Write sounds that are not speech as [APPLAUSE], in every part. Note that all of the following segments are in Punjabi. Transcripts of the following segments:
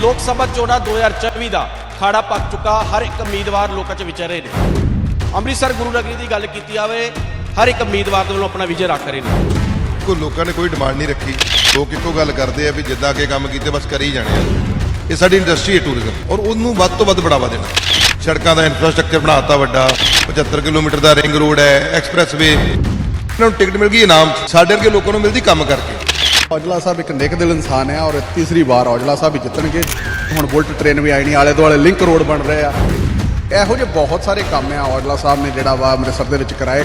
ਲੋਕ ਸਭਾ ਚੋਣਾਂ 2024 ਦਾ ਖਾੜਾ ਪੱਕ ਚੁੱਕਾ। ਹਰ ਇੱਕ ਉਮੀਦਵਾਰ ਲੋਕਾਂ 'ਚ ਵਿਚਰ ਰਹੇ ਨੇ। ਅੰਮ੍ਰਿਤਸਰ ਗੁਰੂ ਨਗਰੀ ਦੀ ਗੱਲ ਕੀਤੀ ਜਾਵੇ, ਹਰ ਇੱਕ ਉਮੀਦਵਾਰ ਦੇ ਵੱਲੋਂ ਆਪਣਾ ਵਿਜੇ ਰੱਖ ਰਹੇ ਨੇ। ਕੋ ਲੋਕਾਂ ਨੇ ਕੋਈ ਡਿਮਾਂਡ ਨਹੀਂ ਰੱਖੀ। ਲੋਕ ਇੱਕੋ ਗੱਲ ਕਰਦੇ ਆ ਵੀ ਜਿੱਦਾਂ ਅੱਗੇ ਕੰਮ ਕੀਤੇ, ਬਸ ਕਰੀ ਜਾਣੇ ਆ। ਇਹ ਸਾਡੀ ਇੰਡਸਟਰੀ ਹੈ ਟੂਰਿਜ਼ਮ। ਔਰ ਉਹਨੂੰ ਵੱਧ ਤੋਂ ਵੱਧ ਬੜਾਵਾ ਦੇਣਾ। ਸੜਕਾਂ ਦਾ ਇਨਫਰਾਸਟ੍ਰਕਚਰ ਬਣਾਤਾ ਵੱਡਾ। 75 ਕਿਲੋਮੀਟਰ ਦਾ ਰਿੰਗ ਰੋਡ ਹੈ, ਐਕਸਪ੍ਰੈਸਵੇ। ਇਹਨਾਂ ਨੂੰ ਟਿਕਟ ਮਿਲ ਗਈ ਇਨਾਮ 'ਚ। ਸਾਡੇ ਵਰਗੇ ਲੋਕਾਂ ਨੂੰ ਮਿਲਦੀ ਕੰਮ ਕਰਕੇ। ਔਜਲਾ ਸਾਹਿਬ ਇੱਕ ਨੇਕ ਦਿਲ ਇਨਸਾਨ ਹੈ ਔਰ ਤੀਸਰੀ ਵਾਰ ਔਜਲਾ ਸਾਹਿਬ ਹੀ ਜਿੱਤਣਗੇ। ਹੁਣ ਬੁਲਟ ਟ੍ਰੇਨ ਵੀ ਆਈ ਆਲੇ ਦੁਆਲੇ ਲਿੰਕ ਰੋਡ ਬਣ ਰਹੇ ਆ। ਇਹੋ ਜਿਹੇ ਬਹੁਤ ਸਾਰੇ ਕੰਮ ਆ ਔਜਲਾ ਸਾਹਿਬ ਨੇ ਜਿਹੜਾ ਵਾ ਅੰਮ੍ਰਿਤਸਰ ਦੇ ਵਿੱਚ ਕਰਾਏ।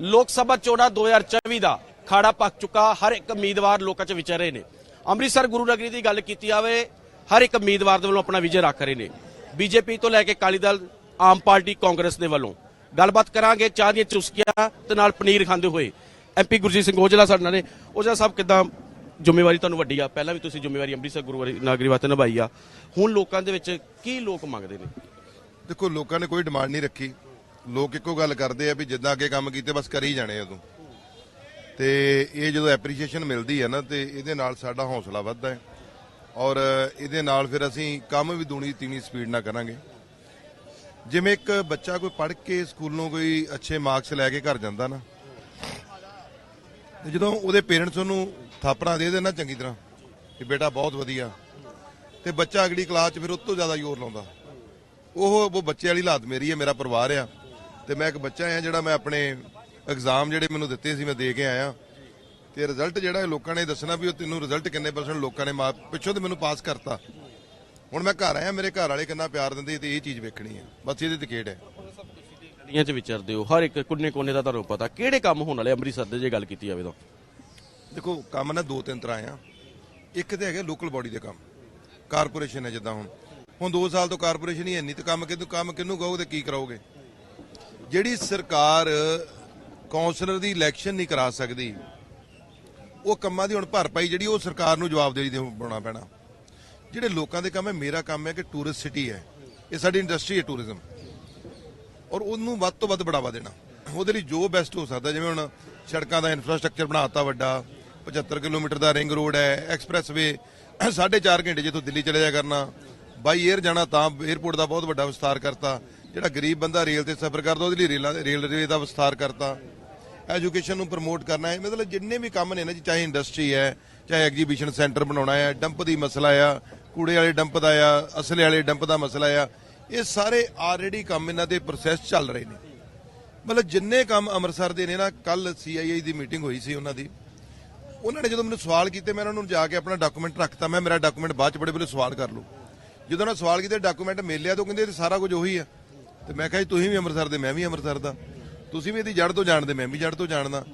ਲੋਕ ਸਭਾ ਚੋਣਾਂ 2024 ਦਾ ਖਾੜਾ ਪੱਕ ਚੁੱਕਾ, ਹਰ ਇੱਕ ਉਮੀਦਵਾਰ ਲੋਕਾਂ 'ਚ ਵਿਚਰ ਰਹੇ ਨੇ। ਅੰਮ੍ਰਿਤਸਰ ਗੁਰੂ ਨਗਰੀ ਦੀ ਗੱਲ ਕੀਤੀ ਜਾਵੇ, ਹਰ ਇੱਕ ਉਮੀਦਵਾਰ ਦੇ ਵੱਲੋਂ ਆਪਣਾ ਵਿਜੇ ਰੱਖ ਰਹੇ ਨੇ। ਬੀਜੇਪੀ ਤੋਂ ਲੈ ਕੇ ਅਕਾਲੀ ਦਲ, ਆਮ ਪਾਰਟੀ, ਕਾਂਗਰਸ ਦੇ ਵੱਲੋਂ। ਗੱਲਬਾਤ ਕਰਾਂਗੇ, ਚਾਹ ਦੀਆਂ ਚੁਸਕੀਆਂ ਤੇ ਨਾਲ ਪਨੀਰ ਖਾਂਦੇ ਹੋਏ। ਐਮਪੀ ਗੁਰਜੀਤ ਸਿੰਘ ਔਜਲਾ ਸਾਡੇ ਨਾਲ ਨੇ। ਔਜਲਾ ਸਾਹਿਬ, ਕਿਦਾਂ ਜ਼ਿੰਮੇਵਾਰੀ ਤੁਹਾਨੂੰ ਵੱਡੀ ਆ। ਪਹਿਲਾਂ ਵੀ ਤੁਸੀਂ ਜ਼ਿੰਮੇਵਾਰੀ ਅੰਮ੍ਰਿਤਸਰ ਗੁਰੂ ਨਗਰੀ ਵਾਸਤੇ ਨਿਭਾਈ ਆ। ਹੁਣ ਲੋਕਾਂ ਦੇ ਵਿੱਚ ਕੀ ਲੋਕ ਮੰਗਦੇ ਨੇ? ਦੇਖੋ, ਲੋਕਾਂ ਨੇ ਕੋਈ ਡਿਮਾਂਡ ਨਹੀਂ ਰੱਖੀ। ਲੋਕ ਇੱਕੋ ਗੱਲ ਕਰਦੇ ਆ ਵੀ ਜਿੱਦਾਂ ਅੱਗੇ ਕੰਮ ਕੀਤੇ, ਬਸ ਕਰੀ ਜਾਣੇ ਆ ਤੂੰ ਤੇ ਇਹ ਜਦੋਂ ਐਪਰੀਸ਼ੀਏਸ਼ਨ ਮਿਲਦੀ ਹੈ ਨਾ, ਤੇ ਇਹਦੇ ਨਾਲ ਸਾਡਾ ਹੌਸਲਾ ਵੱਧਦਾ ਹੈ। ਔਰ ਇਹਦੇ ਨਾਲ ਫਿਰ ਅਸੀਂ ਕੰਮ ਵੀ ਦੂਣੀ ਤੀਣੀ ਸਪੀਡ ਨਾਲ ਕਰਾਂਗੇ। ਜਿਵੇਂ ਇੱਕ ਬੱਚਾ ਕੋਈ ਪੜ੍ਹ ਕੇ ਸਕੂਲੋਂ ਕੋਈ ਅੱਛੇ ਮਾਰਕਸ ਲੈ ਕੇ ਘਰ ਜਾਂਦਾ ਨਾ ਤੇ ਜਦੋਂ ਉਹਦੇ ਪੇਰੈਂਟਸ ਉਹਨੂੰ ਥਾਪੜਾ ਦੇ ਦੇਣ ਚੰਗੀ ਤਰ੍ਹਾਂ ਕਿ ਬੇਟਾ ਬਹੁਤ ਵਧੀਆ। ਤੇ ਬੱਚਾ ਅਗਲੀ ਕਲਾਸ 'ਚ ਫਿਰ ਉਸ ਤੋਂ ਜ਼ਿਆਦਾ ਜ਼ੋਰ ਲਾਉਂਦਾ। ਉਹ ਉਹ ਬੱਚੇ ਵਾਲੀ ਹਾਲਾਤ ਮੇਰੀ ਹੈ, ਮੇਰਾ ਪਰਿਵਾਰ ਆ। ਤੇ ਮੈਂ ਇੱਕ ਬੱਚਾ ਆ ਜਿਹੜਾ ਮੈਂ ਆਪਣੇ ਐਗਜ਼ਾਮ ਜਿਹੜੇ ਮੈਨੂੰ ਦਿੱਤੇ ਸੀ, ਮੈਂ ਦੇ ਕੇ ਆਇਆ। ਤੇ ਰਿਜ਼ਲਟ ਜਿਹੜਾ ਲੋਕਾਂ ਨੇ ਦੱਸਣਾ ਵੀ ਉਹ ਤੈਨੂੰ ਰਿਜ਼ਲਟ ਕਿੰਨੇ ਪਰਸੈਂਟ ਲੋਕਾਂ ਨੇ ਮਾਰ ਪਿੱਛੋਂ ਤੇ ਮੈਨੂੰ ਪਾਸ ਕਰਤਾ। ਹੁਣ ਮੈਂ ਘਰ ਆਇਆ, ਮੇਰੇ ਘਰ ਵਾਲੇ ਕਿੰਨਾ ਪਿਆਰ ਦਿੰਦੇ ਤੇ ਇਹ ਚੀਜ਼ ਵੇਖਣੀ ਹੈ। ਬਸ ਇਹਦੇ ਤੇ ਖੇਡ ਹੈ। ਗਲੀਆਂ 'ਚ ਵਿਚਰਦੇ ਹੋ, ਹਰ ਇੱਕ ਕੁੰਨੇ ਕੋਨੇ ਦਾ ਤੁਹਾਨੂੰ ਪਤਾ, ਕਿਹੜੇ ਕੰਮ ਹੋਣ ਵਾਲੇ ਅੰਮ੍ਰਿਤਸਰ ਦੇ ਜੇ ਗੱਲ ਕੀਤੀ ਜਾਵੇ ਤਾਂ? ਦੇਖੋ, ਕੰਮ ਨਾ ਦੋ ਤਿੰਨ ਤਰ੍ਹਾਂ ਆ। ਇੱਕ ਤੇ ਹੈਗੇ ਲੋਕਲ ਬਾਡੀ ਦੇ ਕੰਮ ਕਾਰਪੋਰੇਸ਼ਨ ਹੈ ਜਿੱਦਾਂ ਹੁਣ। ਹੁਣ 2 ਸਾਲ ਤੋਂ ਕਾਰਪੋਰੇਸ਼ਨ ਹੀ ਹੈ ਨਹੀਂ ਤੇ ਕੰਮ ਕਿਹਨੂੰ ਕੰਮ ਕਿਹਨੂੰ ਕਹੋਗੇ ਤੇ ਕੀ ਕਰਾਓਗੇ? ਜਿਹੜੀ ਸਰਕਾਰ ਕੌਂਸਲਰ ਦੀ ਇਲੈਕਸ਼ਨ ਨਹੀਂ ਕਰਾ ਸਕਦੀ, ਉਹ ਕੰਮਾਂ ਦੀ ਹੁਣ ਭਰਪਾਈ ਜਿਹੜੀ ਉਹ ਸਰਕਾਰ ਨੂੰ ਜਵਾਬਦੇਹੀ ਦੇ ਪਾਉਣਾ ਪੈਣਾ। ਜਿਹੜੇ ਲੋਕਾਂ ਦੇ ਕੰਮ ਹੈ, ਮੇਰਾ ਕੰਮ ਹੈ ਕਿ ਟੂਰਿਸਟ ਸਿਟੀ ਹੈ। ਇਹ ਸਾਡੀ ਇੰਡਸਟਰੀ ਹੈ ਟੂਰਿਜ਼ਮ ਔਰ ਉਹਨੂੰ ਵੱਧ ਤੋਂ ਵੱਧ ਬੜਾਵਾ ਦੇਣਾ। ਉਹਦੇ ਲਈ ਜੋ ਬੈਸਟ ਹੋ ਸਕਦਾ, ਜਿਵੇਂ ਹੁਣ ਸੜਕਾਂ ਦਾ ਇਨਫਰਾਸਟ੍ਰਕਚਰ ਬਣਾਤਾ ਵੱਡਾ 75 ਕਿਲੋਮੀਟਰ ਦਾ ਰਿੰਗ ਰੋਡ ਹੈ ਐਕਸਪ੍ਰੈਸਵੇ 4.5 ਘੰਟੇ ਜਿੱਥੋਂ ਦਿੱਲੀ ਚਲੇ ਜਾ ਕਰਨਾ। ਬਾਈ 에ਅਰ ਜਾਣਾ ਤਾਂ 에ਅਰਪੋਰਟ ਦਾ ਬਹੁਤ ਵੱਡਾ ਵਿਸਤਾਰ ਕਰਤਾ। ਜਿਹੜਾ ਗਰੀਬ ਬੰਦਾ ਰੇਲ ਤੇ ਸਫ਼ਰ ਕਰਦਾ, ਉਹਦੇ ਲਈ ਰੇਲਾਂ ਰੇਲਵੇ ਦਾ ਵਿਸਤਾਰ ਕਰਤਾ। ਐਜੂਕੇਸ਼ਨ ਨੂੰ ਪ੍ਰਮੋਟ ਕਰਨਾ ਹੈ। ਮਤਲਬ ਜਿੰਨੇ ਵੀ ਕੰਮ ਨੇ ਨਾ ਜੀ, ਚਾਹੇ ਇੰਡਸਟਰੀ ਹੈ, ਚਾਹੇ ਐਗਜੀਬਿਸ਼ਨ ਸੈਂਟਰ ਬਣਾਉਣਾ ਹੈ ਡੰਪ ਦੀ ਮਸਲਾ ਆ, ਕੂੜੇ ਵਾਲੇ ਡੰਪ ਦਾ ਆ, ਅਸਲੇ ਵਾਲੇ ਡੰਪ ਦਾ ਮਸਲਾ ਆ ਇਹ ਸਾਰੇ ਆਲਰੇਡੀ ਕੰਮ ਇਹਨਾਂ ਦੇ ਪ੍ਰੋਸੈਸ ਚੱਲ ਰਹੇ ਨੇ। ਮਤਲਬ ਜਿੰਨੇ ਕੰਮ ਅੰਮ੍ਰਿਤਸਰ ਦੇ ਨੇ ਨਾ ਕੱਲ ਸੀਆਈਆਈ ਦੀ ਮੀਟਿੰਗ ਹੋਈ ਸੀ ਉਹਨਾਂ ਦੀ। ਉਹਨਾਂ ਨੇ ਜਦੋਂ ਮੈਨੂੰ ਸਵਾਲ ਕੀਤੇ, ਮੈਂ ਉਹਨਾਂ ਨੂੰ ਜਾ ਕੇ ਆਪਣਾ ਡਾਕੂਮੈਂਟ ਰੱਖਤਾ। ਮੈਂ ਮੇਰਾ ਡਾਕੂਮੈਂਟ ਬਾਅਦ ਚ ਬੜੇ ਬੜੇ ਸਵਾਲ ਕਰ ਲਓ ਜਦੋਂ ਉਹਨਾਂ ਸਵਾਲ ਕੀਤੇ ਡਾਕੂਮੈਂਟ ਮਿਲਿਆ ਤਾਂ ਉਹ ਕਹਿੰਦੇ ਇਹ ਸਾਰਾ ਕੁਝ ਉਹੀ ਆ। ਤੇ ਮੈਂ ਕਿਹਾ ਜੀ, ਤੁਸੀਂ ਵੀ ਅੰਮ੍ਰਿਤਸਰ ਦੇ, ਮੈਂ ਵੀ ਅੰਮ੍ਰਿਤਸਰ ਦਾ। ਤੁਸੀਂ ਵੀ ਇਹਦੀ ਜੜ ਤੋਂ ਜਾਣਦੇ, ਮੈਂ ਵੀ ਜੜ ਤੋਂ ਜਾਣਦਾ।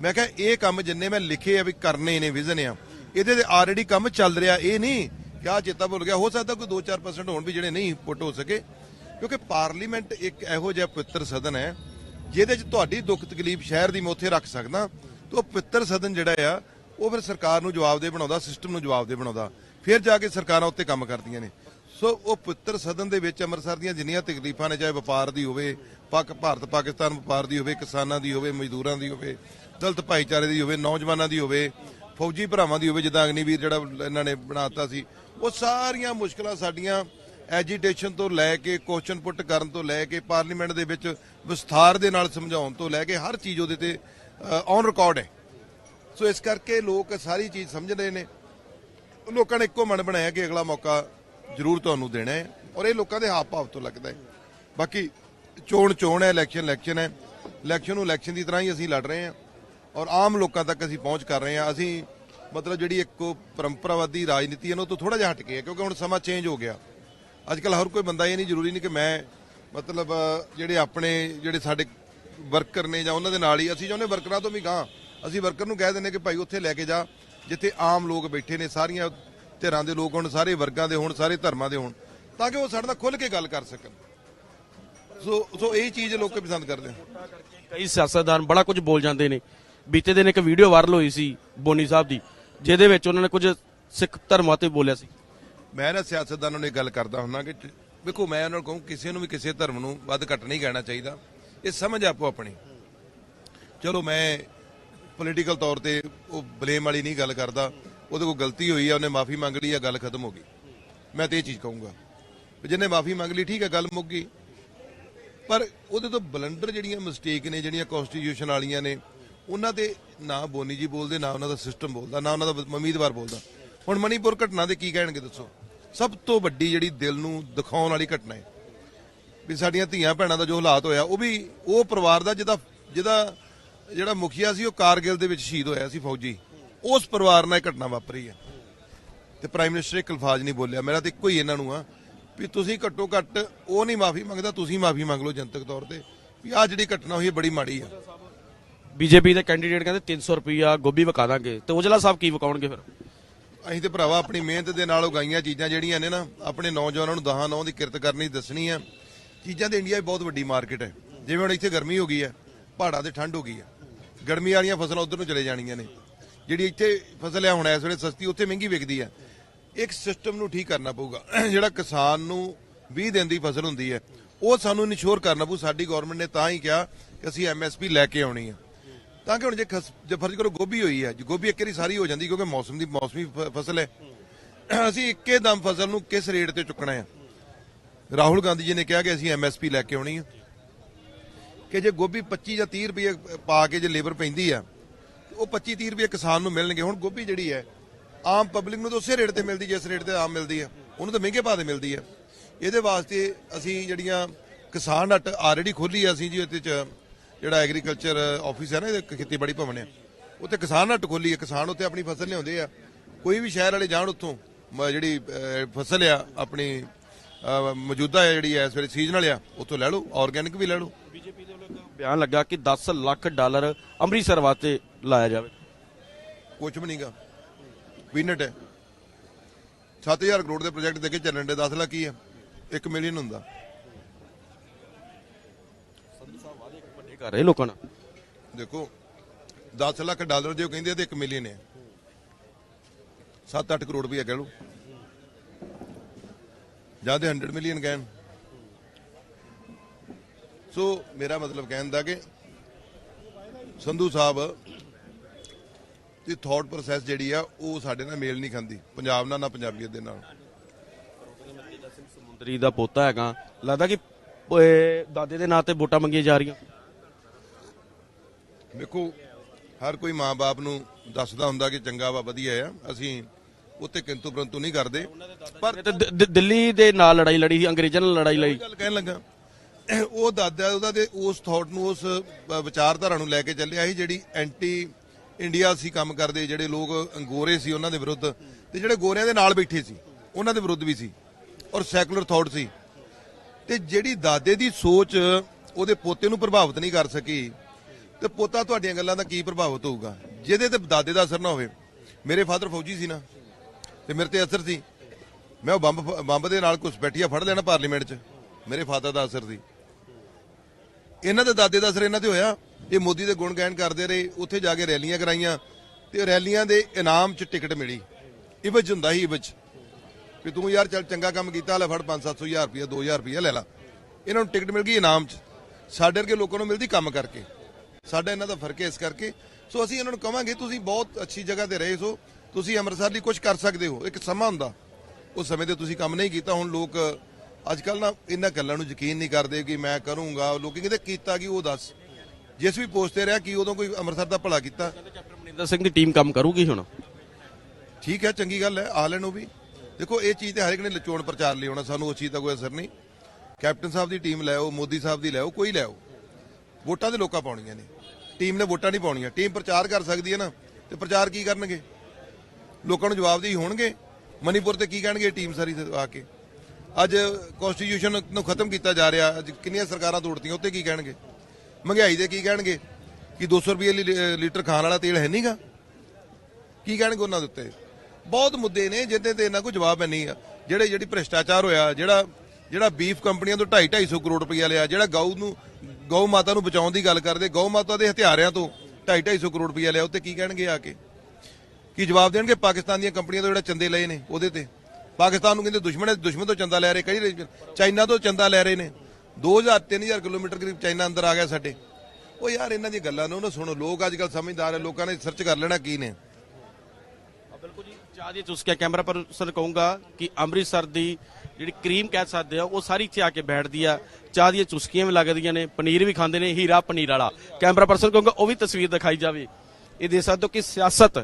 ਮੈਂ ਕਿਹਾ ਇਹ ਕੰਮ ਜਿੰਨੇ ਮੈਂ ਲਿਖੇ ਆ ਵੀ ਕਰਨੇ ਨੇ ਵਿਜ਼ਨ ਆ, ਇਹਦੇ ਤੇ ਆਲਰੇਡੀ ਕੰਮ ਚੱਲ ਰਿਹਾ। ਇਹ ਨਹੀਂ ਕਿਆ ਚੇਤਾ ਭੁੱਲ ਗਿਆ। ਹੋ ਸਕਦਾ ਕੋਈ 2-4% ਹੋਣ ਵੀ ਜਿਹੜੇ ਨਹੀਂ ਪੁੱਟ ਹੋ ਸਕੇ। ਕਿਉਂਕਿ ਪਾਰਲੀਮੈਂਟ ਇੱਕ ਇਹੋ ਜਿਹਾ ਪਵਿੱਤਰ ਸਦਨ ਹੈ, ਜਿਹਦੇ 'ਚ ਤੁਹਾਡੀ ਦੁੱਖ ਤਕਲੀਫ ਸ਼ਹਿਰ ਦੀ ਮੈਂ ਉੱਥੇ ਰੱਖ ਸਕਦਾ। ਤੇ ਉਹ ਪਵਿੱਤਰ ਸਦਨ ਜਿਹੜਾ ਆ, ਉਹ ਫਿਰ ਸਰਕਾਰ ਨੂੰ ਜਵਾਬਦੇਹ ਬਣਾਉਂਦਾ ਸਿਸਟਮ ਨੂੰ ਜਵਾਬਦੇਹ ਬਣਾਉਂਦਾ। ਫਿਰ ਜਾ ਕੇ ਸਰਕਾਰਾਂ ਉੱਤੇ ਕੰਮ ਕਰਦੀਆਂ ਨੇ। ਸੋ ਉਹ ਪਵਿੱਤਰ ਸਦਨ ਦੇ ਵਿੱਚ ਅੰਮ੍ਰਿਤਸਰ ਦੀਆਂ ਜਿੰਨੀਆਂ ਤਕਲੀਫਾਂ ਨੇ, ਚਾਹੇ ਵਪਾਰ ਦੀ ਹੋਵੇ, ਪਾਕ, ਭਾਰਤ ਪਾਕਿਸਤਾਨ ਵਪਾਰ ਦੀ ਹੋਵੇ, ਕਿਸਾਨਾਂ ਦੀ ਹੋਵੇ, ਮਜ਼ਦੂਰਾਂ ਦੀ ਹੋਵੇ, ਦਲਤ ਭਾਈਚਾਰੇ ਦੀ ਹੋਵੇ, ਨੌਜਵਾਨਾਂ ਦੀ ਹੋਵੇ, ਫੌਜੀ ਭਰਾਵਾਂ ਦੀ ਹੋਵੇ, ਜਿੱਦਾਂ ਅਗਨੀਵੀਰ ਜਿਹੜਾ ਇਹਨਾਂ ਨੇ ਬਣਾਤਾ ਸੀ ਉਹ ਸਾਰੀਆਂ ਮੁਸ਼ਕਲਾਂ ਸਾਡੀਆਂ ਐਜੀਟੇਸ਼ਨ ਤੋਂ ਲੈ ਕੇ ਕੁਐਸਚਨ ਪੁੱਟ ਕਰਨ ਤੋਂ ਲੈ ਕੇ ਪਾਰਲੀਮੈਂਟ ਦੇ ਵਿੱਚ ਵਿਸਥਾਰ ਦੇ ਨਾਲ ਸਮਝਾਉਣ ਤੋਂ ਲੈ ਕੇ ਹਰ ਚੀਜ਼ ਉਹਦੇ ਤੇ ਔਨ ਰਿਕਾਰਡ ਹੈ। ਸੋ ਇਸ ਕਰਕੇ ਲੋਕ ਸਾਰੀ ਚੀਜ਼ ਸਮਝ ਰਹੇ ਨੇ। ਲੋਕਾਂ ਨੇ ਇੱਕੋ ਮਨ ਬਣਾਇਆ ਕਿ ਅਗਲਾ ਮੌਕਾ ਜ਼ਰੂਰ ਤੁਹਾਨੂੰ ਦੇਣਾ ਹੈ ਔਰ ਇਹ ਲੋਕਾਂ ਦੇ ਹਾਵ ਭਾਵ ਤੋਂ ਲੱਗਦਾ ਹੈ। ਬਾਕੀ ਚੋਣ ਚੋਣ ਹੈ ਇਲੈਕਸ਼ਨ ਇਲੈਕਸ਼ਨ ਹੈ। ਇਲੈਕਸ਼ਨ ਨੂੰ ਇਲੈਕਸ਼ਨ ਦੀ ਤਰ੍ਹਾਂ ਹੀ ਅਸੀਂ ਲੜ ਰਹੇ ਹਾਂ ਔਰ ਆਮ ਲੋਕਾਂ ਤੱਕ ਅਸੀਂ ਪਹੁੰਚ ਕਰ ਰਹੇ ਹਾਂ। ਅਸੀਂ ਮਤਲਬ ਜਿਹੜੀ ਇੱਕ ਪਰੰਪਰਾਵਾਦੀ ਰਾਜਨੀਤੀ ਹੈ ਨਾ, ਉਹ ਤੋਂ ਥੋੜਾ ਜਿਹਾ ਹਟ ਕੇ ਹੈ, ਕਿਉਂਕਿ ਹੁਣ ਸਮਾਂ ਚੇਂਜ ਹੋ ਗਿਆ। ਅੱਜ ਕੱਲ ਹਰ ਕੋਈ ਬੰਦਾ ਇਹ ਨਹੀਂ ਜ਼ਰੂਰੀ ਨਹੀਂ ਕਿ ਮੈਂ ਮਤਲਬ ਜਿਹੜੇ ਆਪਣੇ, ਜਿਹੜੇ ਸਾਡੇ ਵਰਕਰ ਨੇ ਜਾਂ ਉਹਨਾਂ ਦੇ ਨਾਲ ਹੀ, ਅਸੀਂ ਚਾਹੁੰਦੇ ਵਰਕਰਾਂ ਤੋਂ ਵੀ ਗਾਂ ਅਸੀਂ ਵਰਕਰ ਨੂੰ ਕਹਿ ਦਿੰਦੇ ਕਿ ਭਾਈ ਉੱਥੇ ਲੈ ਕੇ ਜਾ, ਜਿੱਥੇ ਆਮ ਲੋਕ ਬੈਠੇ ਨੇ, ਸਾਰੀਆਂ ਧਿਰਾਂ ਦੇ ਲੋਕ ਹੋਣ, ਸਾਰੇ ਵਰਗਾਂ ਦੇ ਹੋਣ, ਸਾਰੇ ਧਰਮਾਂ ਦੇ ਹੋਣ, ਤਾਂ ਕਿ ਉਹ ਸਾਡੇ ਨਾਲ ਖੁੱਲ ਕੇ ਗੱਲ ਕਰ ਸਕਣ। ਸੋ ਸੋ ਇਹ ਚੀਜ਼ ਲੋਕ ਪਸੰਦ ਕਰਦੇ ਆ ਕਈ ਸਿਆਸਤਦਾਨ ਬੜਾ ਕੁਝ ਬੋਲ ਜਾਂਦੇ ਨੇ। ਬੀਤੇ ਦਿਨ ਇੱਕ ਵੀਡੀਓ ਵਾਇਰਲ ਹੋਈ ਸੀ ਬੋਨੀ ਸਾਹਿਬ ਦੀ। ਜਿਹਦੇ ਵਿੱਚ ਉਹਨਾਂ ਨੇ ਕੁਝ ਸਿੱਖ ਧਰਮਾਂ ਤੇ ਬੋਲਿਆ ਸੀ। ਮੈਂ ਨਾ ਸਿਆਸਤਦਾਨਾਂ ਨੂੰ ਇਹ ਗੱਲ ਕਰਦਾ ਹੁੰਦਾ ਕਿ ਵੇਖੋ, ਮੈਂ ਉਹਨਾਂ ਨੂੰ ਕਹੂੰ, ਕਿਸੇ ਨੂੰ ਵੀ ਕਿਸੇ ਧਰਮ ਨੂੰ ਵੱਧ ਘੱਟ ਨਹੀਂ ਕਹਿਣਾ ਚਾਹੀਦਾ। ਇਹ ਸਮਝ ਆਪੋ ਆਪਣੀ। ਚਲੋ, ਮੈਂ ਪੋਲੀਟੀਕਲ ਤੌਰ ਤੇ ਉਹ ਬਲੇਮ ਵਾਲੀ ਨਹੀਂ ਗੱਲ ਕਰਦਾ। ਉਹਦੇ ਕੋਲ ਗਲਤੀ ਹੋਈ ਆ, ਉਹਨੇ ਮਾਫੀ ਮੰਗ ਲਈ ਆ, ਗੱਲ ਖਤਮ ਹੋ ਗਈ। ਮੈਂ ਤੇ ਇਹ ਚੀਜ਼ ਕਹੂੰਗਾ ਜਿਹਨੇ ਮਾਫੀ ਮੰਗ ਲਈ, ਠੀਕ ਹੈ ਗੱਲ ਮੁੱਕ ਗਈ। ਪਰ ਉਹਦੇ ਤੋਂ ਬਲੰਡਰ ਜਿਹੜੀਆਂ ਮਿਸਟੇਕ ਨੇ, ਜਿਹੜੀਆਂ ਕਨਸਟੀਟਿਊਸ਼ਨ ਵਾਲੀਆਂ ਨੇ ਉਹਨਾਂ ਦੇ ਨਾ ਬੋਨੀ ਜੀ ਬੋਲਦੇ, ਨਾ ਉਹਨਾਂ ਦਾ ਸਿਸਟਮ ਬੋਲਦਾ, ਨਾ ਉਹਨਾਂ ਦਾ ਉਮੀਦਵਾਰ ਬੋਲਦਾ। ਹੁਣ ਮਣੀਪੁਰ ਘਟਨਾ ਦੇ ਕੀ ਕਹਿਣਗੇ ਦੱਸੋ? ਸਭ ਤੋਂ ਵੱਡੀ ਜਿਹੜੀ ਦਿਲ ਨੂੰ ਦਿਖਾਉਣ ਵਾਲੀ ਘਟਨਾ ਹੈ। ਵੀ ਸਾਡੀਆਂ ਧੀਆਂ ਭੈਣਾਂ ਦਾ ਜੋ ਹਾਲਾਤ ਹੋਇਆ, ਉਹ ਵੀ ਉਹ ਪਰਿਵਾਰ ਦਾ ਜਿਹਦਾ ਜਿਹਦਾ, ਜਿਹੜਾ ਮੁਖੀਆ ਸੀ, ਉਹ ਕਾਰਗਿਲ ਦੇ ਵਿੱਚ ਸ਼ਹੀਦ ਹੋਇਆ ਸੀ ਫੌਜੀ। ਉਸ ਪਰਿਵਾਰ ਨਾਲ ਇਹ ਘਟਨਾ ਵਾਪਰੀ ਹੈ। ਤੇ ਪ੍ਰਾਈਮ ਮਿਨਿਸਟਰ ਇੱਕ ਅਲਫਾਜ਼ ਨਹੀਂ ਬੋਲਿਆ। ਮੇਰਾ ਤੇ ਇੱਕੋ ਹੀ ਇਹਨਾਂ ਨੂੰ ਆ ਵੀ ਤੁਸੀਂ ਘੱਟੋ ਘੱਟ ਉਹ ਨਹੀਂ ਮਾਫੀ ਮੰਗਦਾ, ਤੁਸੀਂ ਮਾਫੀ ਮੰਗ ਲਓ ਜਨਤਕ ਤੌਰ ਤੇ। ਵੀ ਆ ਜਿਹੜੀ ਘਟਨਾ ਹੋਈ ਹੈ, ਬੜੀ ਮਾੜੀ ਆ। ਬੀਜੇਪੀ ਦੇ ਕੈਂਡੀਡੇਟ ਕਹਿੰਦੇ 300 ਰੁਪਿਆ ਗੋਭੀ ਵਿਕਾ ਦਾਂਗੇ। ਤੇ ਔਜਲਾ ਸਾਹਿਬ ਕੀ ਵਿਕਾਉਣਗੇ ਫਿਰ? ਅਸੀਂ ਤੇ ਭਰਾਵਾ ਆਪਣੀ ਮਿਹਨਤ ਦੇ ਨਾਲ ਉਗਾਈਆਂ ਚੀਜ਼ਾਂ ਜਿਹੜੀਆਂ ਨੇ ਨਾ, ਆਪਣੇ ਨੌਜਵਾਨਾਂ ਨੂੰ ਦਹਾਂ ਨੌ ਦੀ ਕਿਰਤ ਕਰਨੀ ਦੱਸਣੀ ਹੈ ਚੀਜ਼ਾਂ ਤੇ ਇੰਡੀਆ 'ਚ ਬਹੁਤ ਵੱਡੀ ਮਾਰਕੀਟ ਹੈ। ਜਿਵੇਂ ਹੁਣ ਇੱਥੇ ਗਰਮੀ ਹੋ ਗਈ ਹੈ, ਪਹਾੜਾਂ ਤੇ ਠੰਡ ਹੋ ਗਈ ਹੈ। ਗਰਮੀ ਵਾਲੀਆਂ ਫਸਲਾਂ ਉਧਰ ਨੂੰ ਚਲੇ ਜਾਣੀਆਂ ਨੇ। ਜਿਹੜੀ ਇੱਥੇ ਫਸਲ ਆ ਹੁਣ ਇਸ ਵੇਲੇ ਸਸਤੀ, ਉੱਥੇ ਮਹਿੰਗੀ ਵਿਕਦੀ ਹੈ। ਇੱਕ ਸਿਸਟਮ ਨੂੰ ਠੀਕ ਕਰਨਾ ਪਊਗਾ। [CLEARS THROAT] ਜਿਹੜਾ ਕਿਸਾਨ ਨੂੰ 20 ਦਿਨ ਦੀ ਫਸਲ ਹੁੰਦੀ ਹੈ, ਉਹ ਸਾਨੂੰ ਇਨਸ਼ੋਰ ਕਰਨਾ ਪਊ। ਸਾਡੀ ਗਵਰਨਮੈਂਟ ਨੇ ਤਾਂ ਹੀ ਕਿਹਾ ਕਿ ਅਸੀਂ ਐਮਐਸਪੀ ਲੈ ਕੇ ਆਉਣੀ ਹੈ ਤਾਂ ਕਿ ਹੁਣ ਜੇ ਖਸ- ਜੇ ਫਰਜ਼ ਕਰੋ ਗੋਭੀ ਹੋਈ ਹੈ, ਜੇ ਗੋਭੀ ਇੱਕ ਵਾਰੀ ਸਾਰੀ ਹੋ ਜਾਂਦੀ ਕਿਉਂਕਿ ਮੌਸਮ ਦੀ ਮੌਸਮੀ ਫ- ਫਸਲ ਹੈ, [CLEARS THROAT] ਅਸੀਂ ਇੱਕੇ ਦਮ ਫਸਲ ਨੂੰ ਕਿਸ ਰੇਟ ਤੇ ਚੁੱਕਣਾ ਹੈ? ਰਾਹੁਲ ਗਾਂਧੀ ਜੀ ਨੇ ਕਿਹਾ ਕਿ ਅਸੀਂ ਐਮਐਸਪੀ ਲੈ ਕੇ ਆਉਣੀ ਹੈ। ਕਿ ਜੇ ਗੋਭੀ 25 ਜਾਂ 30 ਰੁਪਏ ਪਾ ਕੇ ਜੇ ਲੇਬਰ ਪੈਂਦੀ ਆ ਉਹ 25 30 ਰੁਪਏ ਕਿਸਾਨ ਨੂੰ ਮਿਲਣਗੇ। ਹੁਣ ਗੋਭੀ ਜਿਹੜੀ ਹੈ, ਆਮ ਪਬਲਿਕ ਨੂੰ ਤਾਂ ਉਸੇ ਰੇਟ ਤੇ ਮਿਲਦੀ ਜਿਸ ਰੇਟ ਤੇ ਆਮ ਮਿਲਦੀ ਹੈ। ਉਹਨੂੰ ਤਾਂ ਮਹਿੰਗੇ ਭਾਅ ਤੇ ਮਿਲਦੀ ਹੈ। ਇਹਦੇ ਵਾਸਤੇ ਅਸੀਂ ਜਿਹੜੀਆਂ ਕਿਸਾਨ ਹੱਟ ਆਲਰੇਡੀ ਖੋਲੀ ਆ ਅਸੀਂ ਜੀ ਉਹਦੇ ਚ ਜਿਹੜਾ ਐਗਰੀਕਲਚਰ ਆਫਿਸ ਹੈ ਨਾ ਇਹਦੇ ਖੇਤੀਬਾੜੀ ਭਵਨ ਹੈ ਉੱਥੇ ਕਿਸਾਨ ਹੱਟ ਖੋਲੀ ਹੈ ਕਿਸਾਨ ਉੱਥੇ ਆਪਣੀ ਫਸਲ ਲਿਆਉਂਦੇ ਆ। ਕੋਈ ਵੀ ਸ਼ਹਿਰ ਵਾਲੇ ਜਾਣ ਉੱਥੋਂ ਜਿਹੜੀ ਫਸਲ ਆ ਆਪਣੀ ਮੌਜੂਦਾ ਹੈ ਜਿਹੜੀ ਇਸ ਵੇਲੇ ਸੀਜ਼ਨਲ ਆ ਉੱਥੋਂ ਲੈ ਲਓ ਆਰਗੈਨਿਕ ਵੀ ਲੈ ਲਓ। ਬੀਜੇਪੀ ਦੇ ਵੱਲੋਂ ਬਿਆਨ ਲੱਗਾ ਕਿ 10 ਲੱਖ ਡਾਲਰ ਅੰਮ੍ਰਿਤਸਰ ਵਾਸਤੇ ਲਾਇਆ ਜਾਵੇ। ਕੁਝ ਵੀ ਨਹੀਂਗਾ ਪੀਨਟ ਹੈ 7000 ਕਰੋੜ ਦੇ ਪ੍ਰੋਜੈਕਟ ਦੇ ਕੇ ਚੱਲਣ ਦੇ 10 ਲੱਖ ਕੀ ਹੈ 1 ਮਿਲੀਅਨ ਹੁੰਦਾ। ਕਰ ਰਹੇ ਲੋਕਾਂ ਨਾਲ? ਦੇਖੋ 10 ਲੱਖ ਡਾਲਰ ਜੇ ਉਹ ਕਹਿੰਦੇ ਤੇ 1 ਮਿਲੀਅਨ ਹੈ। 7-8 ਕਰੋੜ ਰੁਪਏ ਕਹਿ ਲਓ। ਜਾਂ ਤੇ 100 ਮਿਲੀਅਨ ਕਹਿਣ। ਸੋ ਮੇਰਾ ਮਤਲਬ ਕਹਿਣ ਦਾ ਕਿ ਸੰਧੂ ਸਾਹਿਬ ਦੀ ਥਾਟ ਪ੍ਰੋਸੈਸ ਜਿਹੜੀ ਆ ਉਹ ਸਾਡੇ ਨਾਲ ਮੇਲ ਨਹੀਂ ਖਾਂਦੀ। ਪੰਜਾਬ ਨਾਲ ਨਾ ਪੰਜਾਬੀਅਤ ਦੇ ਨਾਲ। ਸਮੁੰਦਰੀ ਦਾ ਪੋਤਾ ਹੈਗਾ। ਲੱਗਦਾ ਕਿ ਦਾਦੇ ਦੇ ਨਾਂ ਤੇ ਵੋਟਾਂ ਮੰਗੀਆਂ ਜਾ ਰਹੀਆਂ। ਵੇਖੋ ਹਰ ਕੋਈ ਮਾਂ-ਬਾਪ ਨੂੰ ਦੱਸਦਾ ਹੁੰਦਾ ਕਿ ਚੰਗਾ ਵਾ ਵਧੀਆ ਆ। ਅਸੀਂ ਉੱਤੇ ਕਿੰਤੂ ਪ੍ਰੰਤੂ ਨਹੀਂ ਕਰਦੇ। ਪਰ ਦ- ਦ- ਦਿੱਲੀ ਦੇ ਨਾਲ ਲੜਾਈ ਲੜੀ ਸੀ ਅੰਗਰੇਜ਼ਾਂ ਨਾਲ ਲੜਾਈ ਲੜੀ। ਗੱਲ ਕਹਿਣ ਲੱਗਾ। ਉਹ ਦਾਦਾ ਉਹਦਾ ਤੇ ਉਸ ਥਾਟ ਨੂੰ ਉਸ ਵਿਚਾਰਧਾਰਾ ਨੂੰ ਲੈ ਕੇ ਚੱਲਿਆ ਸੀ ਜਿਹੜੀ ਐਂਟੀ ਇੰਡੀਆ ਸੀ ਕੰਮ ਕਰਦੇ ਜਿਹੜੇ ਲੋਕ ਗੋਰੇ ਸੀ ਉਹਨਾਂ ਦੇ ਵਿਰੁੱਧ। ਤੇ ਜਿਹੜੇ ਗੋਰਿਆਂ ਦੇ ਨਾਲ ਬੈਠੇ ਸੀ ਉਹਨਾਂ ਦੇ ਵਿਰੁੱਧ ਵੀ ਸੀ ਔਰ ਸੈਕੂਲਰ ਥਾਟ ਸੀ। ਤੇ ਜਿਹੜੀ ਦਾਦੇ ਦੀ ਸੋਚ ਉਹਦੇ ਪੋਤੇ ਨੂੰ ਪ੍ਰਭਾਵਿਤ ਨਹੀਂ ਕਰ ਸਕੀ ਤੇ ਪੋਤਾ ਤੁਹਾਡੀਆਂ ਗੱਲਾਂ ਦਾ ਕੀ ਪ੍ਰਭਾਵਿਤ ਹੋਊਗਾ? ਜਿਹਦੇ ਤੇ ਦਾਦੇ ਦਾ ਅਸਰ ਨਾ ਹੋਵੇ। ਮੇਰੇ ਫਾਦਰ ਫੌਜੀ ਸੀ ਨਾ, ਤੇ ਮੇਰੇ ਤੇ ਅਸਰ ਸੀ। ਮੈਂ ਉਹ ਬੰਬ ਬੰਬ ਦੇ ਨਾਲ ਕੁਝ ਬੈਠੀਆ ਫੜ ਲੈਣਾ ਪਾਰਲੀਮੈਂਟ 'ਚ। ਮੇਰੇ ਫਾਦਰ ਦਾ ਅਸਰ ਸੀ। ਇਹਨਾਂ ਦੇ ਦਾਦੇ ਦਾ ਅਸਰ ਇਹਨਾਂ ਤੇ ਹੋਇਆ। ਇਹ ਮੋਦੀ ਦੇ ਗੁਣ ਗਾਇਨ ਕਰਦੇ ਰਹੇ। ਉੱਥੇ ਜਾ ਕੇ ਰੈਲੀਆਂ ਕਰਾਈਆਂ ਤੇ ਰੈਲੀਆਂ ਦੇ ਇਨਾਮ 'ਚ ਟਿਕਟ ਮਿਲੀ। ਇਵਜ ਹੁੰਦਾ ਹੀ ਇਵਜ ਵੀ ਤੂੰ ਯਾਰ ਚੱਲ ਚੰਗਾ ਕੰਮ ਕੀਤਾ, ਲੈ ਫੜ 5-700 ਹਜ਼ਾਰ ਰੁਪਇਆ 2000 ਰੁਪਇਆ ਲੈ ਲਾ। ਇਹਨਾਂ ਨੂੰ ਟਿਕਟ ਮਿਲ ਗਈ ਇਨਾਮ 'ਚ। ਸਾਡੇ ਵਰਗੇ ਲੋਕਾਂ ਨੂੰ ਮਿਲਦੀ ਕੰਮ ਕਰਕੇ। ਸਾਡਾ ਇਹਨਾਂ ਦਾ ਫ਼ਰਕ ਹੈ ਇਸ ਕਰਕੇ। ਸੋ ਅਸੀਂ ਇਹਨਾਂ ਨੂੰ ਕਵਾਂਗੇ ਤੁਸੀਂ ਬਹੁਤ ਅੱਛੀ ਜਗ੍ਹਾ ਤੇ ਰਹੇ ਸੋ। ਤੁਸੀਂ ਅੰਮ੍ਰਿਤਸਰ ਲਈ ਕੁਝ ਕਰ ਸਕਦੇ ਹੋ। ਇੱਕ ਸਮਾਂ ਹੁੰਦਾ। ਉਸ ਸਮੇਂ ਤੇ ਤੁਸੀਂ ਕੰਮ ਨਹੀਂ ਕੀਤਾ। ਹੁਣ ਲੋਕ ਅੱਜ ਕੱਲ ਨਾ ਇਹਨਾਂ ਗੱਲਾਂ ਨੂੰ ਯਕੀਨ ਨਹੀਂ ਕਰਦੇ ਕਿ ਮੈਂ ਕਰੂੰਗਾ। ਲੋਕੀ ਕਹਿੰਦੇ ਕੀਤਾ ਕੀ ਉਹ ਦੱਸ। ਜਿਸ ਵੀ ਪੋਸਟ ਤੇ ਰਿਹਾ ਕੀ ਉਦੋਂ ਕੋਈ ਅੰਮ੍ਰਿਤਸਰ ਦਾ ਭਲਾ ਕੀਤਾ। ਕੈਪਟਨ ਮਨਿੰਦਰ ਸਿੰਘ ਦੀ ਟੀਮ ਕੰਮ ਕਰੂਗੀ ਹੁਣ? ਠੀਕ ਹੈ ਚੰਗੀ ਗੱਲ ਹੈ। ਆ ਲੈਣ ਉਹ ਵੀ। ਦੇਖੋ ਇਹ ਚੀਜ਼ ਤੇ ਹਰ ਇੱਕ ਨੇ ਲਚੋਣ ਪ੍ਰਚਾਰ ਲਈ ਆਉਣਾ ਸਾਨੂੰ ਉਸ ਚੀਜ਼ ਦਾ ਕੋਈ ਅਸਰ ਨਹੀਂ। ਕੈਪਟਨ ਸਾਹਿਬ ਦੀ ਟੀਮ ਲੈ ਆਓ ਮੋਦੀ ਸਾਹਿਬ ਦੀ ਲੈ ਆਓ ਕੋਈ ਲੈ ਆਓ। ਵੋਟਾਂ ਤੇ ਲੋਕਾਂ ਪਾਉਣੀਆਂ ਨੇ। ਟੀਮ ਨੇ ਵੋਟਾਂ ਨਹੀਂ ਪਾਉਣੀਆਂ। ਟੀਮ ਪ੍ਰਚਾਰ ਕਰ ਸਕਦੀ ਹੈ ਨਾ, ਤੇ ਪ੍ਰਚਾਰ ਕੀ ਕਰਨਗੇ? ਲੋਕਾਂ ਨੂੰ ਜਵਾਬਦੇਹੀ ਹੋਣਗੇ? ਮਨੀਪੁਰ ਤੇ ਕੀ ਕਹਿਣਗੇ ਟੀਮ ਸਾਰੀ ਆ ਕੇ? ਅੱਜ ਕਨਸਟੀਟਿਊਸ਼ਨ ਨੂੰ ਖਤਮ ਕੀਤਾ ਜਾ ਰਿਹਾ। ਅੱਜ ਕਿੰਨੀਆਂ ਸਰਕਾਰਾਂ ਤੋੜਤੀਆਂ ਉੱਤੇ ਕੀ ਕਹਿਣਗੇ? ਮਹਿੰਗਾਈ ਦੇ ਕੀ ਕਹਿਣਗੇ? ਕਿ 200 ਰੁਪਏ ਲੀ- ਲੀਟਰ ਖਾਣ ਵਾਲਾ ਤੇਲ ਹੈ ਨਹੀਂਗਾ ਕੀ ਕਹਿਣਗੇ ਉਹਨਾਂ ਦੇ ਉੱਤੇ? ਬਹੁਤ ਮੁੱਦੇ ਨੇ, ਜਿਹਦੇ ਤੇ ਇਹਨਾਂ ਕੋਈ ਜਵਾਬ ਹੈ ਨਹੀਂ ਆ। ਜਿਹੜੇ ਜਿਹੜੀ ਭ੍ਰਿਸ਼ਟਾਚਾਰ ਹੋਇਆ, ਜਿਹੜਾ ਜਿਹੜਾ ਬੀਫ ਕੰਪਨੀਆਂ ਤੋਂ 2.5 250 ਕਰੋੜ ਰੁਪਇਆ ਲਿਆ, ਜਿਹੜਾ ਗਊ ਨੂੰ ਗਊ ਮਾਤਾ ਨੂੰ ਬਚਾਉਣ ਦੀ ਗੱਲ ਕਰਦੇ, ਗਊ ਮਾਤਾ ਦੇ ਹਥਿਆਰਿਆਂ ਤੋਂ 2.5 250 ਕਰੋੜ ਰੁਪਇਆ ਲਿਆ, ਉੱਤੇ ਕੀ ਕਹਿਣਗੇ ਆ ਕੇ? ਕੀ ਜਵਾਬ ਦੇਣਗੇ? ਪਾਕਿਸਤਾਨ ਦੀਆਂ ਕੰਪਨੀਆਂ ਤੋਂ ਜਿਹੜਾ ਚੰਦੇ ਲਏ ਨੇ, ਉਹਦੇ ਤੇ। ਪਾਕਿਸਤਾਨ ਨੂੰ ਕਹਿੰਦੇ ਦੁਸ਼ਮਣ ਹੈ, ਦੁਸ਼ਮਣ ਤੋਂ ਚੰਦਾ ਲੈ ਰਹੇ ਕਈ ਚਾਈਨਾ ਤੋਂ ਚੰਦਾ ਲੈ ਰਹੇ ਨੇ। 2000 3000 ਕਿਲੋਮੀਟਰ ਕਰੀਬ ਚਾਈਨਾ ਅੰਦਰ ਆ ਗਿਆ ਸਾਡੇ। ਉਹ ਯਾਰ, ਇਹਨਾਂ ਦੀਆਂ ਗੱਲਾਂ ਨੂੰ ਨਾ ਸੁਣੋ। ਲੋਕ ਅੱਜ ਕੱਲ ਸਮਝਦਾਰ ਹੈ, ਲੋਕਾਂ ਨੇ ਸਰਚ ਕਰ ਲੈਣਾ ਕੀ ਨੇ। ਬਿਲਕੁਲ ਜੀ ਚਾਹ ਦੀ ਚੁਸਕਿਆ ਕੈਮਰਾ ਪਰਸਨ ਕਹੂੰਗਾ ਜਿਹੜੀ ਕਰੀਮ ਕਹਿ ਸਕਦੇ ਆ, ਉਹ ਸਾਰੀ ਇੱਥੇ ਆ ਕੇ ਬੈਠਦੀ ਆ। ਚਾਹ ਦੀਆਂ ਚੁਸਕੀਆਂ ਵੀ ਲੱਗਦੀਆਂ ਨੇ, ਪਨੀਰ ਵੀ ਖਾਂਦੇ ਨੇ, ਹੀਰਾ ਪਨੀਰ ਵਾਲਾ। ਕੈਮਰਾ ਪਰਸਨ ਕਹੂੰਗਾ, ਉਹ ਵੀ ਤਸਵੀਰ ਦਿਖਾਈ ਜਾਵੇ। ਇਹ ਦੇਖ ਸਕਦੇ ਹੋ ਕਿ ਸਿਆਸਤ,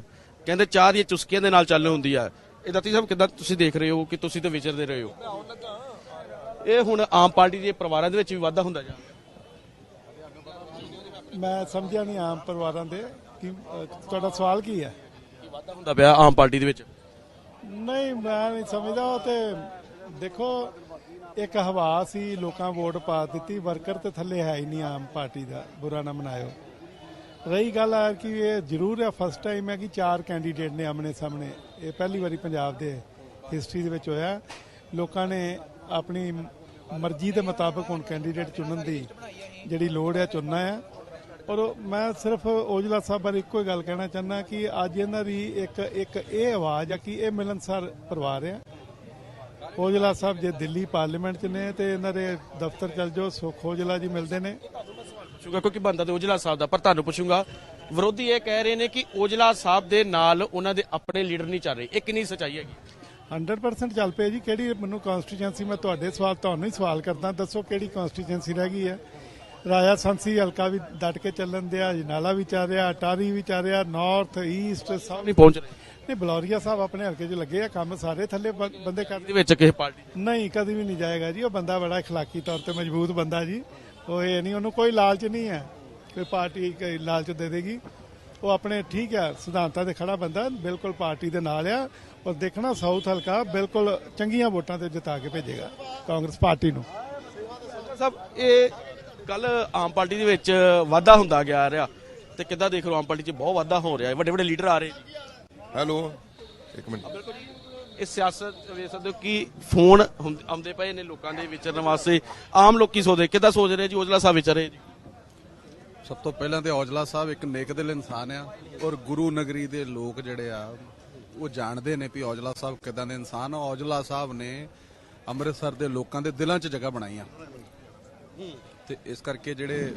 ਕਹਿੰਦੇ ਚਾਹ ਦੀਆਂ ਚੁਸਕੀਆਂ ਦੇ ਨਾਲ ਚੱਲ ਹੁੰਦੀ ਆ। ਇਹ ਦਾਤੀ ਸਾਹਿਬ, ਕਿਦਾਂ ਤੁਸੀਂ ਦੇਖ ਰਹੇ ਹੋ ਕਿ ਤੁਸੀਂ ਤਾਂ ਵਿਚਰਦੇ ਰਹੇ ਹੋ? ਇਹ ਹੁਣ ਆਮ ਪਾਰਟੀ ਦੇ ਪਰਿਵਾਰਾਂ ਦੇ ਵਿੱਚ ਵੀ ਵਾਧਾ ਹੁੰਦਾ ਜਾ ਰਿਹਾ। ਮੈਂ ਸਮਝਿਆ ਨਹੀਂ ਆਮ ਪਰਿਵਾਰਾਂ ਦੇ ਕਿ ਤੁਹਾਡਾ ਸਵਾਲ ਕੀ ਹੈ? ਵਾਧਾ ਹੁੰਦਾ ਪਿਆ ਆਮ ਪਾਰਟੀ ਦੇ ਵਿੱਚ? ਨਹੀਂ, ਮੈਂ ਨਹੀਂ ਸਮਝਦਾ। ਉਹ ਤੇ ਦੇਖੋ, ਇੱਕ ਹਵਾ ਸੀ, ਲੋਕਾਂ ਵੋਟ ਪਾ ਦਿੱਤੀ। ਵਰਕਰ ਤੇ ਥੱਲੇ ਹੈ ਹੀ ਨਹੀਂ ਆਮ ਪਾਰਟੀ ਦਾ, ਬੁਰਾ ਨਾ ਮਨਾਇਓ। ਰਹੀ ਗੱਲ ਆ ਕਿ ਇਹ ਜ਼ਰੂਰ ਹੈ ਫਸਟ ਟਾਈਮ ਹੈ ਕਿ ਚਾਰ ਕੈਂਡੀਡੇਟ ਨੇ ਆਮਣੇ ਸਾਹਮਣੇ। ਇਹ ਪਹਿਲੀ ਵਾਰੀ ਪੰਜਾਬ ਦੇ ਹਿਸਟਰੀ ਦੇ ਵਿੱਚ ਹੋਇਆ। ਲੋਕਾਂ ਨੇ ਆਪਣੀ ਮਰਜ਼ੀ ਦੇ ਮੁਤਾਬਕ ਹੁਣ ਕੈਂਡੀਡੇਟ ਚੁਣਨ ਦੀ ਜਿਹੜੀ ਲੋੜ ਹੈ ਚੁਣਨਾ ਹੈ ਔਰ ਮੈਂ ਸਿਰਫ ਔਜਲਾ ਸਾਹਿਬ ਬਾਰੇ ਇੱਕੋ ਹੀ ਗੱਲ ਕਹਿਣਾ ਚਾਹੁੰਦਾ ਕਿ ਅੱਜ ਇਹਨਾਂ ਦੀ ਇੱਕ ਇੱਕ ਇਹ ਆਵਾਜ਼ ਆ ਕਿ ਇਹ ਮਿਲਨਸਾਰ ਪਰਿਵਾਰ ਆ। ਔਜਲਾ ਸਾਹਿਬ ਜੇ ਦਿੱਲੀ ਪਾਰਲੀਮੈਂਟ 'ਚ ਨੇ ਤੇ ਇਹਨਾਂ ਦੇ ਦਫ਼ਤਰ ਚੱਲ ਜਾਓ ਸੁਖ ਔਜਲਾ ਜੀ ਮਿਲਦੇ ਨੇ। ਪੁੱਛੂਗਾ ਕਿਉਂਕਿ ਬੰਦਾ ਤੇ ਓਜਲਾ ਸਾਹਿਬ ਦਾ ਪਰ ਤੁਹਾਨੂੰ ਪੁੱਛੂਗਾ ਵਿਰੋਧੀ ਇਹ ਕਹਿ ਰਹੇ ਨੇ ਕਿ ਓਜਲਾ ਸਾਹਿਬ ਦੇ ਨਾਲ ਉਹਨਾਂ ਦੇ ਆਪਣੇ ਲੀਡਰ ਨਹੀਂ ਚੱਲ ਰਹੇ। ਇਹ ਕਿੰਨੀ ਸੱਚਾਈ ਹੈਗੀ? 100% ਚੱਲ ਪਏ ਜੀ। ਕਿਹੜੀ ਮੈਨੂੰ ਕਨਸਟੀਟੂਐਂਸੀ ਮੈਂ ਤੁਹਾਡੇ ਸਵਾਲ ਤੁਹਾਨੂੰ ਹੀ ਸਵਾਲ ਕਰਦਾ। ਦੱਸੋ ਕਿਹੜੀ ਕਨਸਟੀਟੂਐਂਸੀ ਰਹਿ ਗਈ ਹੈ? ਰਾਜਾ ਸੰਸੀ ਹਲਕਾ ਵੀ ਡਟ ਕੇ ਚੱਲਣ ਦਿਆ ਜਨਾਲਾ ਵੀ ਚੱਲ ਰਿਹਾ ਟਾਰੀ ਵੀ ਚੱਲ ਰਿਹਾ ਨਾਰਥ ਈਸਟ ਸਾਊਥ ਨਹੀਂ ਪਹੁੰਚ ਰਹੇ ਨਹੀਂ ਬਲੌਰੀਆ ਸਾਹਿਬ ਆਪਣੇ ਹਲਕੇ 'ਚ ਲੱਗੇ ਆ ਕੰਮ ਸਾਰੇ ਥੱਲੇ ਬ- ਬੰਦੇ ਕਰਦੇ ਦੇ ਵਿੱਚ ਕਿਸੇ ਪਾਰਟੀ ਨਹੀਂ ਕਦੀ ਵੀ ਨਹੀਂ ਜਾਏਗਾ ਜੀ ਉਹ ਬੰਦਾ ਬੜਾ اخلاقی ਤੌਰ ਤੇ ਮਜ਼ਬੂਤ ਬੰਦਾ ਜੀ ਉਹ ਇਹ ਨਹੀਂ ਉਹਨੂੰ ਕੋਈ ਲਾਲਚ ਨਹੀਂ ਹੈ ਕੋਈ ਪਾਰਟੀ ਕੋਈ ਲਾਲਚ ਦੇ ਦੇਗੀ ਉਹ ਆਪਣੇ ਠੀਕ ਹੈ ਸਿਧਾਂਤਾਂ ਤੇ ਖੜਾ ਬੰਦਾ ਬਿਲਕੁਲ ਪਾਰਟੀ ਦੇ ਨਾਲ ਆ ਔਰ ਦੇਖਣਾ ਸਾਊਥ ਹਲਕਾ ਬਿਲਕੁਲ ਚੰਗੀਆਂ ਵੋਟਾਂ ਤੇ ਜਿਤਾ ਕੇ ਭੇਜੇਗਾ ਕਾਂਗਰਸ ਪਾਰਟੀ ਨੂੰ ਸਾਹਿਬ ਇਹ ਕੱਲ ਆਮ ਪਾਰਟੀ ਦੇ ਵਿੱਚ ਵਾਧਾ ਹੁੰਦਾ ਗਿਆ ਰਿਹਾ। ਤੇ ਕਿੱਦਾਂ ਦੇਖ ਰਹੇ ਹੋ ਆਮ ਪਾਰਟੀ 'ਚ ਬਹੁਤ ਵਾਧਾ ਹੋ ਰਿਹਾ। ਹੈ ਵੱਡੇ ਵੱਡੇ ਲੀਡਰ ਆ ਰਹੇ। ਹੈਲੋ ਇੱਕ ਮਿੰਟ। ਇਹ ਸਿਆਸਤ ਵੇਖ ਸਕਦੇ ਹੋ ਕਿ ਫੋਨ ਹੁੰਦ- ਆਉਂਦੇ ਪਏ ਨੇ ਲੋਕਾਂ ਦੇ ਵਿਚਰਨ ਵਾਸਤੇ। ਆਮ ਲੋਕੀ ਸੋਚਦੇ? ਕਿੱਦਾਂ ਸੋਚ ਰਹੇ ਜੀ? ਓਜਲਾ ਸਾਹਿਬ ਵਿਚਾਰੇ ਜੀ। ਸਭ ਤੋਂ ਪਹਿਲਾਂ ਤੇ ਔਜਲਾ ਸਾਹਿਬ ਇੱਕ ਨੇਕ ਦਿਲ ਇਨਸਾਨ ਆ ਔਰ ਗੁਰੂ ਨਗਰੀ ਦੇ ਲੋਕ ਜਿਹੜੇ ਆ ਉਹ ਜਾਣਦੇ ਨੇ ਵੀ ਔਜਲਾ ਸਾਹਿਬ ਕਿਦਾਂ ਦੇ ਇਨਸਾਨ ਆ। ਔਜਲਾ ਸਾਹਿਬ ਨੇ ਅੰਮ੍ਰਿਤਸਰ ਦੇ ਲੋਕਾਂ ਦੇ ਦਿਲਾਂ 'ਚ ਜਗ੍ਹਾ ਬਣਾਈ ਆ। ਤੇ ਇਸ ਕਰਕੇ ਜਿਹੜੇ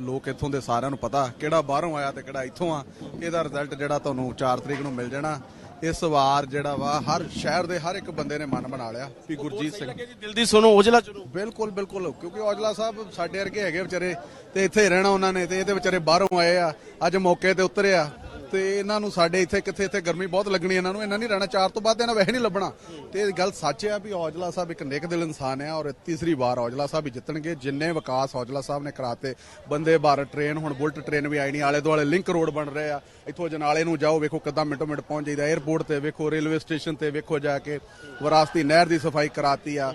ਲੋਕ ਇੱਥੋਂ ਦੇ ਸਾਰਿਆਂ ਨੂੰ ਪਤਾ ਕਿਹੜਾ ਬਾਹਰੋਂ ਆਇਆ ਤੇ ਕਿਹੜਾ ਇੱਥੋਂ ਆ ਇਹਦਾ ਰਿਜ਼ਲਟ ਜਿਹੜਾ ਤੁਹਾਨੂੰ 4 ਤਰੀਕ ਨੂੰ ਮਿਲ ਜਾਣਾ। ਇਸ ਵਾਰ ਜਿਹੜਾ ਵਾ ਹਰ ਸ਼ਹਿਰ ਦੇ ਹਰ ਇੱਕ ਬੰਦੇ ਨੇ ਮਨ ਬਣਾ ਲਿਆ ਵੀ ਗੁਰਜੀਤ ਸਿੰਘ। ਦਿਲ ਦੀ ਸੁਣੋ ਓਜਲਾ ਚੁਣੋ। ਬਿਲਕੁਲ ਬਿਲਕੁਲ ਕਿਉਂਕਿ ਔਜਲਾ ਸਾਹਿਬ ਸਾਡੇ ਵਰਗੇ ਹੈਗੇ ਵਿਚਾਰੇ ਤੇ ਇੱਥੇ ਰਹਿਣਾ ਉਹਨਾਂ ਨੇ ਤੇ ਇਹਦੇ ਵਿਚਾਰੇ ਬਾਹਰੋਂ ਆਏ ਆ ਅੱਜ ਮੌਕੇ ਤੇ ਉਤਰੇ ਆ। ਤੇ ਇਹਨਾਂ ਨੂੰ ਸਾਡੇ ਇੱਥੇ ਕਿੱਥੇ ਇੱਥੇ ਗਰਮੀ ਬਹੁਤ ਲੱਗਣੀ ਇਹਨਾਂ ਨੂੰ, ਇਹਨਾਂ ਨਹੀਂ ਰਹਿਣਾ, ਚਾਰ ਤੋਂ ਬਾਅਦ ਇਹਨਾਂ ਵੈਸੇ ਨਹੀਂ ਲੱਭਣਾ। ਤੇ ਇਹ ਗੱਲ ਸੱਚ ਆ ਵੀ ਔਜਲਾ ਸਾਹਿਬ ਇੱਕ ਨੇਕ ਦਿਲ ਇਨਸਾਨ ਆ ਔਰ ਤੀਸਰੀ ਵਾਰ ਔਜਲਾ ਸਾਹਿਬ ਹੀ ਜਿੱਤਣਗੇ। ਜਿੰਨੇ ਵਿਕਾਸ ਔਜਲਾ ਸਾਹਿਬ ਨੇ ਕਰਾਤੇ, ਬੰਦੇ ਭਾਰਤ ਟ੍ਰੇਨ ਹੁਣ ਬੁਲਟ ਟ੍ਰੇਨ ਵੀ ਆਈ ਨਹੀਂ, ਆਲੇ ਦੁਆਲੇ ਲਿੰਕ ਰੋਡ ਬਣ ਰਹੇ ਆ। ਇੱਥੋਂ ਜਨਾਲੇ ਨੂੰ ਜਾਓ, ਵੇਖੋ ਕਿੱਦਾਂ ਮਿੰਟੋ ਮਿੰਟ ਪਹੁੰਚ ਜਾਈਦਾ। 에ਅਰਪੋਰਟ ਤੇ ਵੇਖੋ ਰੇਲਵੇ ਸਟੇਸ਼ਨ ਤੇ ਵੇਖੋ ਜਾ ਕੇ, ਵਿਰਾਸਤੀ ਨਹਿਰ ਦੀ ਸਫ਼ਾਈ ਕਰਾਤੀ ਆ।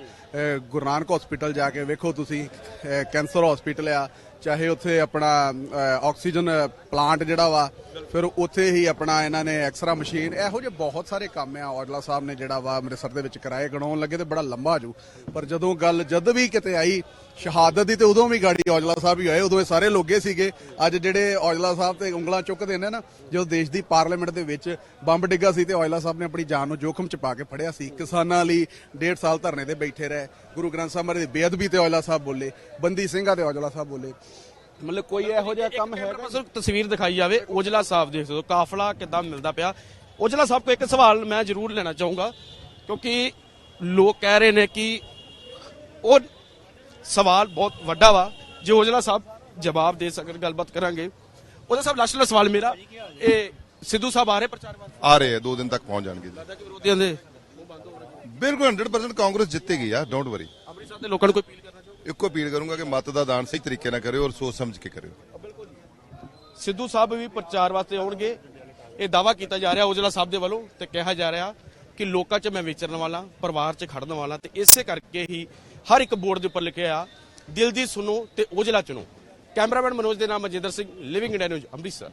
ਗੁਰੂ ਨਾਨਕ ਹਸਪੀਟਲ ਜਾ ਕੇ ਵੇਖੋ ਤੁਸੀਂ ਕੈਂਸਰ ਹਸਪੀਟਲ ਆ। ਚਾਹੇ ਉੱਥੇ ਆਪਣਾ ਆਕਸੀਜਨ ਪਲਾਂਟ ਜਿਹੜਾ ਵਾ, ਫਿਰ ਉੱਥੇ ਹੀ ਆਪਣਾ ਇਹਨਾਂ ਨੇ ਐਕਸਰਾ ਮਸ਼ੀਨ, ਇਹੋ ਜਿਹੇ ਬਹੁਤ ਸਾਰੇ ਕੰਮ ਆ, ਔਜਲਾ ਸਾਹਿਬ ਨੇ ਜਿਹੜਾ ਵਾ ਅੰਮ੍ਰਿਤਸਰ ਦੇ ਵਿੱਚ ਕਰਾਏ, ਗਣਾਉਣ ਲੱਗੇ ਤੇ ਬੜਾ ਲੰਬਾ ਜੂ। ਪਰ ਜਦੋਂ ਗੱਲ ਜਦ ਵੀ ਕਿਤੇ ਆਈ, ਸ਼ਹਾਦਤ ਦੀ ਤੇ ਉਦੋਂ ਵੀ ਗਾੜੀ ਔਜਲਾ ਸਾਹਿਬ ਹੀ ਹੋਏ ਉਦੋਂ ਇਹ ਸਾਰੇ ਲੋਗੇ ਸੀਗੇ। ਅੱਜ ਜਿਹੜੇ ਔਜਲਾ ਸਾਹਿਬ ਤੇ ਉਂਗਲਾਂ ਚੁੱਕਦੇ ਨੇ ਨਾ, ਜਦੋਂ ਦੇਸ਼ ਦੀ ਪਾਰਲੀਮੈਂਟ ਦੇ ਵਿੱਚ ਬੰਬ ਡਿੱਗਾ ਸੀ ਤੇ ਔਜਲਾ ਸਾਹਿਬ ਨੇ ਆਪਣੀ ਜਾਨ ਨੂੰ ਜੋਖਮ ਚ ਪਾ ਕੇ ਫੜਿਆ ਸੀ। ਕਿਸਾਨਾਂ ਲਈ ਡੇਢ ਸਾਲ ਧਰਨੇ ਤੇ ਬੈਠੇ ਰਹੇ। ਗੁਰੂ ਗ੍ਰੰਥ ਸਾਹਿਬ ਮਹਾਰਾਜ ਦੀ ਬੇਅਦਬੀ ਤੇ ਔਜਲਾ ਸਾਹਿਬ ਬੋਲੇ, ਬੰਦੀ ਸਿੰਘਾਂ ਤੇ ਔਜਲਾ ਸਾਹਿਬ ਬੋਲੇ। ਮਤਲਬ ਕੋਈ ਇਹੋ ਜਿਹਾ ਕੰਮ ਹੈ ਬਸ ਤਸਵੀਰ ਦਿਖਾਈ ਜਾਵੇ ਓਜਲਾ ਸਾਹਿਬ ਦੇਖ ਸਕਦੇ ਹੋ ਕਾਫਲਾ ਕਿੱਦਾਂ ਮਿਲਦਾ ਪਿਆ। ਓਜਲਾ ਸਾਹਿਬ ਕੋ ਇੱਕ ਸਵਾਲ ਮੈਂ ਜ਼ਰੂਰ ਲੈਣਾ ਚਾਹੂੰਗਾ ਕਿਉਂਕਿ ਲੋਕ ਕਹਿ ਰਹੇ ਨੇ ਕਿ ਉਹ ਸਵਾਲ ਬਹੁਤ ਵੱਡਾ ਵਾ। ਜੇ ਓਜਲਾ ਸਾਹਿਬ ਜਵਾਬ ਦੇ ਸਕਣ ਗੱਲਬਾਤ ਕਰਾਂਗੇ। ਉਹਦਾ ਸਾਹਿਬ ਲਾਸਟ ਵਾਲਾ ਸਵਾਲ ਮੇਰਾ। ਇਹ ਸਿੱਧੂ ਸਾਹਿਬ ਆ ਰਹੇ ਪ੍ਰਚਾਰ ਵਾਸਤੇ? ਆ ਰਹੇ ਆ ਦੋ ਦਿਨ ਤੱਕ ਪਹੁੰਚ ਜਾਣਗੇ ਲੱਗਦਾ ਕਿ ਵਿਰੋਧੀਆਂ ਦੇ ਬਿਲਕੁਲ 100% ਕਾਂਗਰਸ ਜਿੱਤੇਗੀ ਯਾਰ ਡੋਂਟ ਵਰੀ ਅੰਮ੍ਰਿਤਸਰ ਦੇ ਲੋਕਾਂ ਨੂੰ ਕੋਈ ਅਪੀਲ ਇੱਕੋ ਅਪੀਲ ਕਰੂੰਗਾ ਕਿ ਮਤ ਦਾ ਦਾਨ ਸਹੀ ਤਰੀਕੇ ਨਾਲ ਕਰਿਓ ਔਰ ਸੋਚ ਸਮਝ ਕੇ ਕਰਿਓ। ਸਿੱਧੂ ਸਾਹਿਬ ਵੀ ਪ੍ਰਚਾਰ ਵਾਸਤੇ ਆਉਣਗੇ। ਇਹ ਦਾਵਾ ਕੀਤਾ ਜਾ ਰਿਹਾ ਔਜਲਾ ਸਾਹਿਬ ਦੇ ਵੱਲੋਂ ਤੇ ਕਿਹਾ ਜਾ ਰਿਹਾ ਕਿ ਲੋਕਾਂ 'ਚ ਮੈਂ ਵਿਚਰਨ ਵਾਲਾ, ਪਰਿਵਾਰ 'ਚ ਖੜਨ ਵਾਲਾ ਤੇ ਇਸੇ ਕਰਕੇ ਹੀ ਹਰ ਇੱਕ ਬੋਰਡ ਦੇ ਉੱਪਰ ਲਿਖਿਆ ਦਿਲ ਦੀ ਸੁਣੋ ਤੇ ਔਜਲਾ ਚੁਣੋ। ਕੈਮਰਾਮੈਨ ਮਨੋਜ ਦੇ ਨਾਮ Majinder Singh living India news Amritsar.